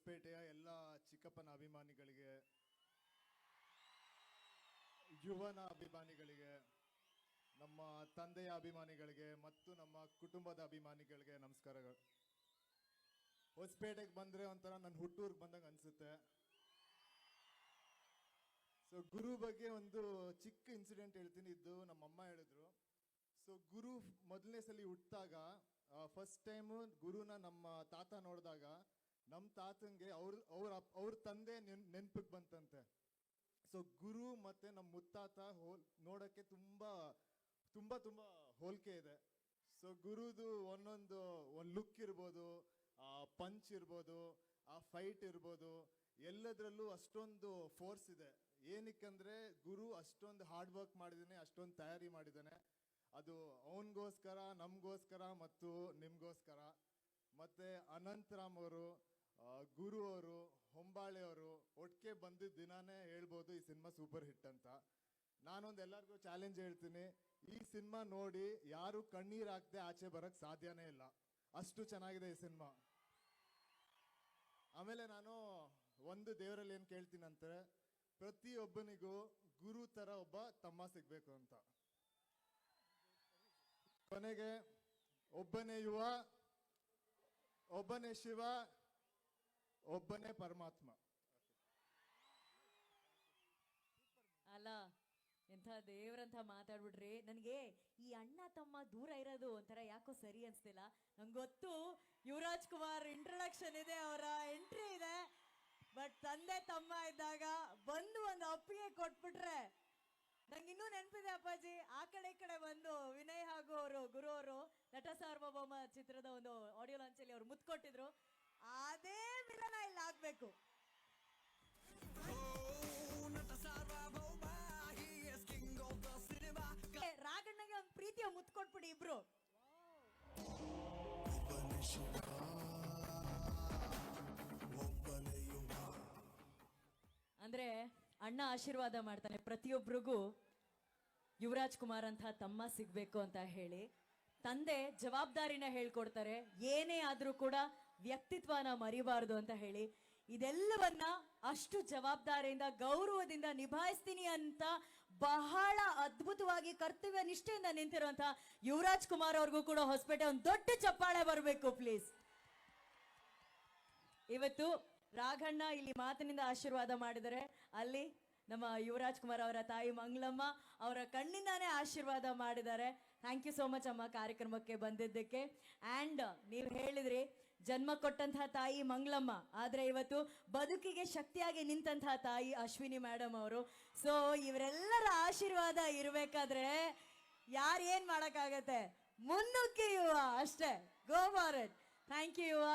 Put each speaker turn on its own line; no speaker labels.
ಹೊಸಪೇಟೆಯ ಎಲ್ಲ ಚಿಕ್ಕಪ್ಪನ ಅಭಿಮಾನಿಗಳಿಗೆ, ಯುವನ ಅಭಿಮಾನಿಗಳಿಗೆ, ನಮ್ಮ ತಂದೆಯ ಅಭಿಮಾನಿಗಳಿಗೆ ಮತ್ತು ನಮ್ಮ ಕುಟುಂಬದ ಅಭಿಮಾನಿಗಳಿಗೆ ನಮಸ್ಕಾರಗಳು. ಹೊಸಪೇಟೆಗೆ ಬಂದ್ರೆ ಒಂಥರ ನನ್ನ ಹುಟ್ಟೂರ್ಗೆ ಬಂದಂಗೆ ಅನ್ಸುತ್ತೆ. ಸೊ ಗುರು ಬಗ್ಗೆ ಒಂದು ಚಿಕ್ಕ ಇನ್ಸಿಡೆಂಟ್ ಹೇಳ್ತೀನಿ. ನಮ್ಮ ಅಮ್ಮ ಹೇಳಿದ್ರು. ಸೊ ಗುರು ಮೊದಲನೇ ಸಲ ಹುಟ್ಟಿದಾಗ ಫಸ್ಟ್ ಟೈಮು ಗುರುನ ನಮ್ಮ ತಾತ ನೋಡಿದಾಗ ನಮ್ಮ ತಾತಂಗೆ ಅವ್ರ ಅವ್ರ ಅವ್ರ ತಂದೆ ನೆನ್, ನೆನ್ಪಿಗೆ ಬಂತಂತೆ. ಸೊ ಗುರು ಮತ್ತೆ ನಮ್ಮ ಮುತ್ತಾತ ಹೋಲ್, ನೋಡಕ್ಕೆ ತುಂಬಾ ತುಂಬಾ ತುಂಬಾ ಹೋಲಿಕೆ ಇದೆ. ಸೊ ಗುರುದು ಒಂದೊಂದು, ಒಂದು ಲುಕ್ ಇರ್ಬೋದು, ಆ ಪಂಚ್ ಇರ್ಬೋದು, ಆ ಫೈಟ್ ಇರ್ಬೋದು, ಎಲ್ಲದರಲ್ಲೂ ಅಷ್ಟೊಂದು ಫೋರ್ಸ್ ಇದೆ. ಏನಕ್ಕಂದ್ರೆ, ಗುರು ಅಷ್ಟೊಂದು ಹಾರ್ಡ್ ವರ್ಕ್ ಮಾಡಿದ್ದಾನೆ, ಅಷ್ಟೊಂದು ತಯಾರಿ ಮಾಡಿದ್ದಾನೆ. ಅದು ಅವನಿಗೋಸ್ಕರ, ನಮಗೋಸ್ಕರ ಮತ್ತು ನಿಮಗೋಸ್ಕರ. ಮತ್ತೆ ಅನಂತರಾಮ್ ಅವರು ಗುರು ಅವರು ಹೊಂಬಾಳೆ ಅವರು ಒಟ್ಟಿಗೆ ಬಂದಿದ್ದ ದಿನಾನೇ ಹೇಳ್ಬೋದು ಈ ಸಿನಿಮಾ ಸೂಪರ್ ಹಿಟ್ ಅಂತ. ನಾನೊಂದು ಎಲ್ಲರಿಗೂ ಚಾಲೆಂಜ್ ಹೇಳ್ತೀನಿ. ಈ ಸಿನಿಮಾ ನೋಡಿ ಯಾರು ಕಣ್ಣೀರು ಹಾಕದೆ ಆಚೆ ಬರಕ್ ಸಾಧ್ಯನೇ ಇಲ್ಲ. ಅಷ್ಟು ಚೆನ್ನಾಗಿದೆ ಈ ಸಿನಿಮಾ. ಆಮೇಲೆ ನಾನು ಒಂದು ದೇವರಲ್ಲಿ ಏನು ಕೇಳ್ತೀನಿ ಅಂತಾರೆ ಪ್ರತಿಯೊಬ್ಬನಿಗೂ ಗುರು ಥರ ಒಬ್ಬ ತಮ್ಮ ಸಿಗಬೇಕು ಅಂತ. ಕೊನೆಗೆ ಒಬ್ಬನೇ ಯುವ, ಒಬ್ಬನೇ ಶಿವ ಒಬ್ಬನೇ ಪರಮಾತ್ಮ.
ಅಲ್ಲ, ಎಂಥ ದೇವ್ರಂತ ಮಾತಾಡ್ಬಿಡ್ರಿ ನನಗೆ ಈ ಅಣ್ಣ ತಮ್ಮ ದೂರ ಇರೋದು ಒಂಥರ ಯಾಕೋ ಸರಿ ಅನ್ಸ್ತಿಲ್ಲ. ನಂಗೆ ಗೊತ್ತು ಯುವರಾಜ್ ಕುಮಾರ್ ಇಂಟ್ರಡಕ್ಷನ್ ಇದೆ, ಅವರ ಎಂಟ್ರಿ ಇದೆ. ಬಟ್ ತಂದೆ ತಮ್ಮ ಇದ್ದಾಗ ಬಂದು ಒಂದು ಅಪ್ಪಿಗೆ ಕೊಟ್ಬಿಟ್ರೆ. ನಂಗೆ ಇನ್ನೂ ನೆನಪಿದೆ ಅಪ್ಪಾಜಿ, ಆ ಕಡೆ ಕಡೆ ಬಂದು ವಿನಯ್ ಹಾಗೂ ಅವರು, ಗುರು ಅವರು ನಟ ಸಾರ್ವಭೌಮ ಚಿತ್ರದ ಒಂದು ಆಡಿಯೋ ಲಾಂಚಲ್ಲಿ ಅವ್ರು ಮುತ್ತು ಕೊಟ್ಟಿದ್ರು ಅದೇ ಮಿಲನ ಇಲ್ಲಿ ಆಗ್ಬೇಕು. ರಾಗಣ್ಣಗೆ ಒಂದು ಪ್ರೀತಿಯ ಮುತ್ಕೊಟ್ಬಿಡಿ ಇಬ್ರು. ಅಂದ್ರೆ ಅಣ್ಣ ಆಶೀರ್ವಾದ ಮಾಡ್ತಾನೆ ಪ್ರತಿಯೊಬ್ಬರಿಗೂ ಯುವರಾಜ್ ಕುಮಾರ್ ಅಂತ ತಮ್ಮ ಸಿಗ್ಬೇಕು ಅಂತ ಹೇಳಿ. ತಂದೆ ಜವಾಬ್ದಾರಿನ ಹೇಳ್ಕೊಡ್ತಾರೆ. ಏನೇ ಆದ್ರೂ ಕೂಡ ವ್ಯಕ್ತಿತ್ವನ ಮರಿಬಾರದು ಅಂತ ಹೇಳಿ ಇದೆಲ್ಲವನ್ನ ಅಷ್ಟು ಜವಾಬ್ದಾರಿಯಿಂದ, ಗೌರವದಿಂದ ನಿಭಾಯಿಸ್ತೀನಿ ಅಂತ ಬಹಳ ಅದ್ಭುತವಾಗಿ ಕರ್ತವ್ಯ ನಿಷ್ಠೆಯಿಂದ ನಿಂತಿರುವಂತ ಯುವರಾಜ್ ಕುಮಾರ್ ಅವ್ರಿಗೂ ಕೂಡ ಹೊಸಪೇಟೆ ಒಂದು ದೊಡ್ಡ ಚಪ್ಪಾಳೆ ಬರಬೇಕು ಪ್ಲೀಸ್ ಇವತ್ತು ರಾಘಣ್ಣ ಇಲ್ಲಿ ಮಾತಿನಿಂದ ಆಶೀರ್ವಾದ ಮಾಡಿದರೆ, ಅಲ್ಲಿ ನಮ್ಮ ಯುವರಾಜ್ ಕುಮಾರ್ ಅವರ ತಾಯಿ ಮಂಗಳಮ್ಮ ಅವರ ಕಣ್ಣಿಂದಾನೇ ಆಶೀರ್ವಾದ ಮಾಡಿದ್ದಾರೆ. ಥ್ಯಾಂಕ್ ಯು ಸೋ ಮಚ್ ಅಮ್ಮ ಕಾರ್ಯಕ್ರಮಕ್ಕೆ ಬಂದಿದ್ದಕ್ಕೆ. ಆ್ಯಂಡ್ ನೀವು ಹೇಳಿದ್ರಿ, ಜನ್ಮ ಕೊಟ್ಟಂತಹ ತಾಯಿ ಮಂಗಳಮ್ಮ ಆದರೆ ಇವತ್ತು ಬದುಕಿಗೆ ಶಕ್ತಿಯಾಗಿ ನಿಂತಹ ತಾಯಿ ಅಶ್ವಿನಿ ಮೇಡಮ್ ಅವರು. ಸೊ ಇವರೆಲ್ಲರ ಆಶೀರ್ವಾದ ಇರಬೇಕಾದ್ರೆ ಯಾರು ಏನು ಮಾಡೋಕ್ಕಾಗತ್ತೆ? ಮುನ್ನುಗ್ಗಿ ಯುವ ಅಷ್ಟೇ. Go for it thank you Yuva.